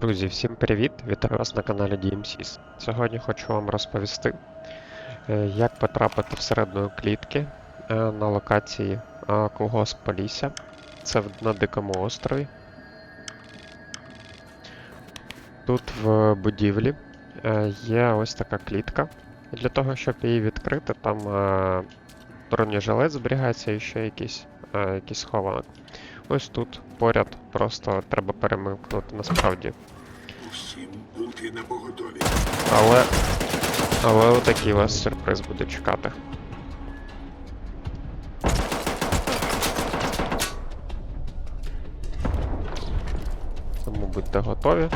Друзі, всім привіт! Вітаю вас на каналі DMCs. Сьогодні хочу вам розповісти, е, як потрапити всередину клітки е, на локації е, Колгосп Полісся. Це на Дикому острові. Тут в будівлі є ось така клітка. Для того, щоб її відкрити, там бронежилет зберігається і ще якийсь, якийсь схованок. Ось тут поряд просто треба перемикнути насправді. Усім бути на поготові. Але. Але отакий вас сюрприз буде чекати. Тому будьте готові.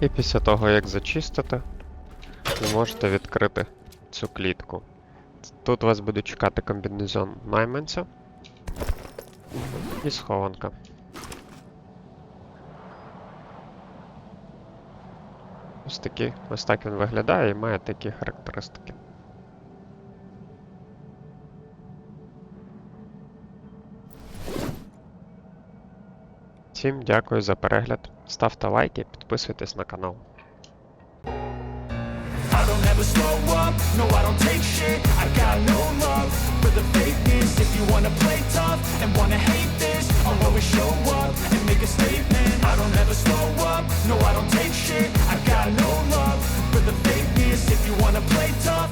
І після того, як зачистите, ви можете відкрити цю клітку. Тут вас буде чекати комбінезон найманця і схованка. Ось, такі, ось так він виглядає і має такі характеристики. Всім дякую за перегляд. Ставте лайки, підписуйтесь на канал. I don't ever slow up, no I don't take shit I got no love for the fakeness If you wanna play tough and wanna hate this I'll always show up and make a statement I don't ever slow up, no I don't take shit I got no love for the fakeness If you wanna play tough